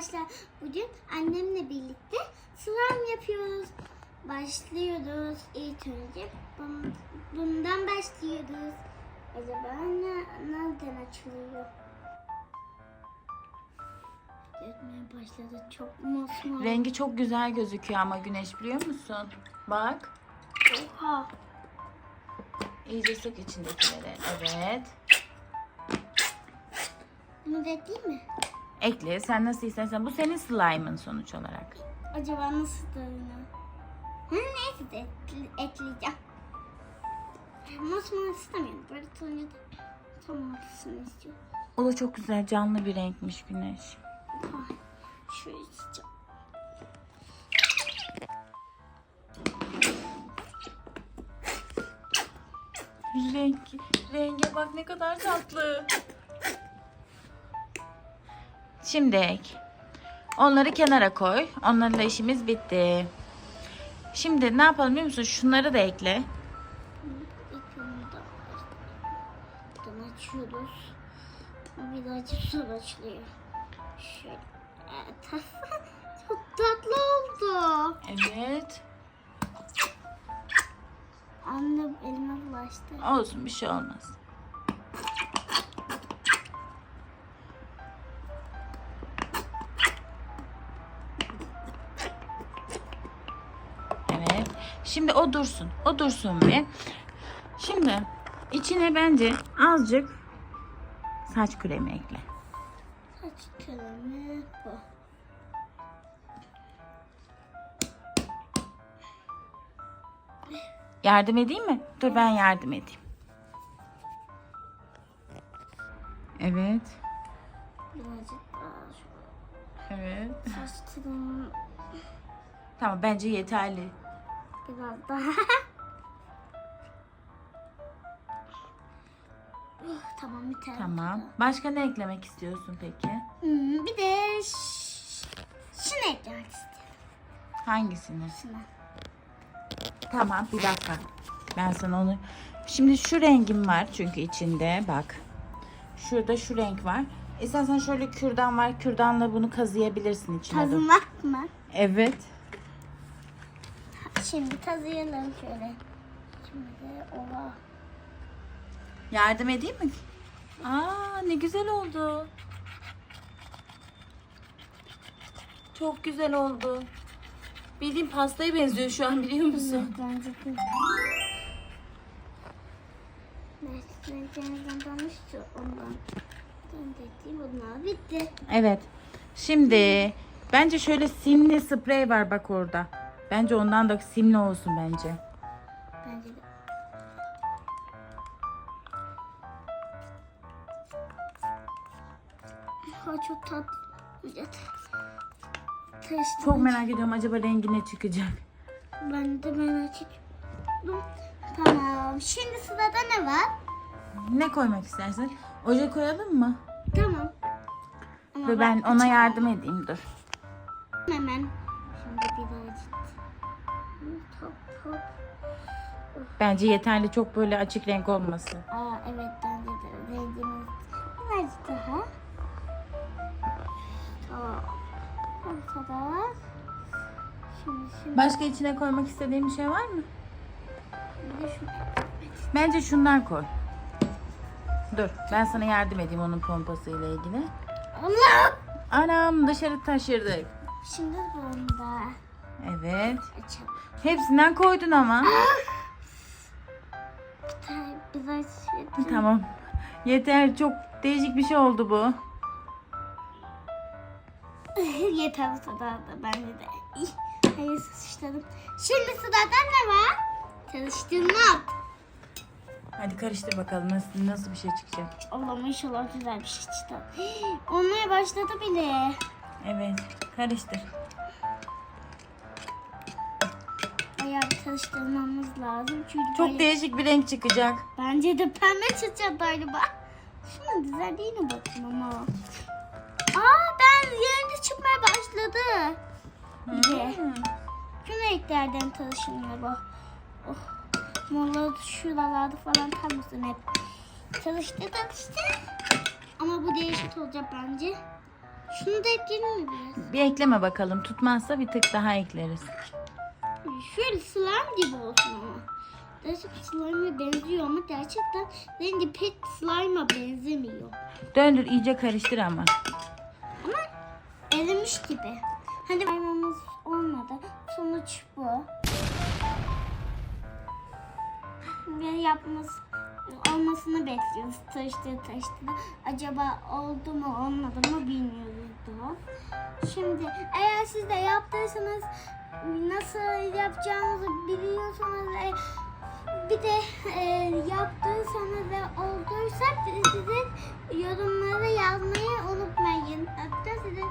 Arkadaşlar bugün annemle birlikte slime yapıyoruz. Başlıyoruz. İlk önce bun- bundan başlıyoruz. Acaba ne, nereden açılıyor? Dökmeye başladı. Çok mosmor. Rengi çok güzel gözüküyor ama güneş biliyor musun? Bak. Oha. İyice sık içindekileri. Evet. Bunu da değil mi? Ekle. Sen nasıl istersen. Bu senin slime'ın sonuç olarak. Acaba nasıl dönüyor? Ha, neyse de ekle- ekleyeceğim. Mosmor istemiyorum. Böyle turuncu da tam ortasını istiyorum. O da çok güzel canlı bir renkmiş güneş. Ay, Şöyle isteyeceğim. Renk, renge bak ne kadar tatlı. Şimdi ek. Onları kenara koy. Onlarla işimiz bitti. Şimdi ne yapalım biliyor musun? Şunları da ekle. Açıyoruz. Birazcık zor açılıyor. Şöyle. Çok tatlı oldu. Evet. Anne elime bulaştı. Olsun bir şey olmaz. Şimdi o dursun. O dursun bir. Şimdi içine bence azıcık saç kremi ekle. Saç kremi bu. Yardım edeyim mi? Dur ben yardım edeyim. Evet. Birazcık daha. Evet. Saç kremi Tamam bence yeterli. Biraz daha. Oh, tamam biter. Tamam. Başka ne eklemek istiyorsun peki? Hmm, bir de şunu eklemek istiyorum. Hangisini? Şunu. Tamam bir dakika. Ben sana onu... Şimdi şu rengim var çünkü içinde bak. Şurada şu renk var. İstersen şöyle kürdan var. Kürdanla bunu kazıyabilirsin içine. Kazımak mı? Evet. Şimdi kazıyalım şöyle. Şimdi oha. Yardım edeyim mi? Aa ne güzel oldu. Çok güzel oldu. Bildiğin pastaya benziyor şu an biliyor musun? Bence de. Evet. Şimdi bence şöyle simli sprey var bak orada. Bence ondan da simli olsun bence. Bence de. Ha çok tatlı. Çok merak ediyorum acaba rengi ne çıkacak. Ben de merak ediyorum. Tamam. Şimdi sırada ne var? Ne koymak istersin? Oje koyalım mı? Tamam. Ama Ve ben ona yardım edeyim dur. hemen. Bence yeterli çok böyle açık renk olmasın. Aa evet bence de rengimiz birazcık daha. Tamam. Ortada. Şimdi şimdi Başka içine koymak istediğin bir şey var mı? bir de şu. Bence şundan koy. Dur ben sana yardım edeyim onun pompasıyla ilgili. Allah! Anam dışarı taşırdık. Şimdi bunu da Evet. açalım. Hepsinden koydun ama. Bir tane biraz tamam. Yeter çok değişik bir şey oldu bu. Yeter sırada da bence de. Hayır sıçradım. Şimdi sırada ne var? Çalıştırmak. Hadi karıştır bakalım nasıl nasıl bir şey çıkacak. Allah'ım inşallah güzel bir şey çıktı. Olmaya başladı bile. Evet karıştır. Bir karıştırmamız lazım. Çünkü Çok böyle- değişik bir renk çıkacak. Bence de pembe çıkacak galiba. Şunun güzelliğine bakın ama. Aa ben yerinde çıkmaya başladı. Bir. Hmm. Şu renklerden çalışılmıyor bu. Oh. Morlar şuralarda falan kalmasın hep. Çalıştı çalıştı. Ama bu değişik olacak bence. Şunu da ekleyelim mi biraz? Bir ekleme bakalım. Tutmazsa bir tık daha ekleriz. Şöyle slime gibi olsun ama. Gerçek slime'a benziyor ama gerçekten rengi pek slime'a benzemiyor. Döndür iyice karıştır ama. Ama erimiş gibi. Hadi slime'ımız olmadı. Sonuç bu. Ve yapması olmasını bekliyoruz. Taştı taştı. Acaba oldu mu olmadı mı bilmiyoruz daha. Şimdi eğer siz de yaptıysanız nasıl yapacağınızı biliyorsanız ve bir de e, yaptıysanız ve olduysa size yorumlara yazmayı unutmayın. Hatta size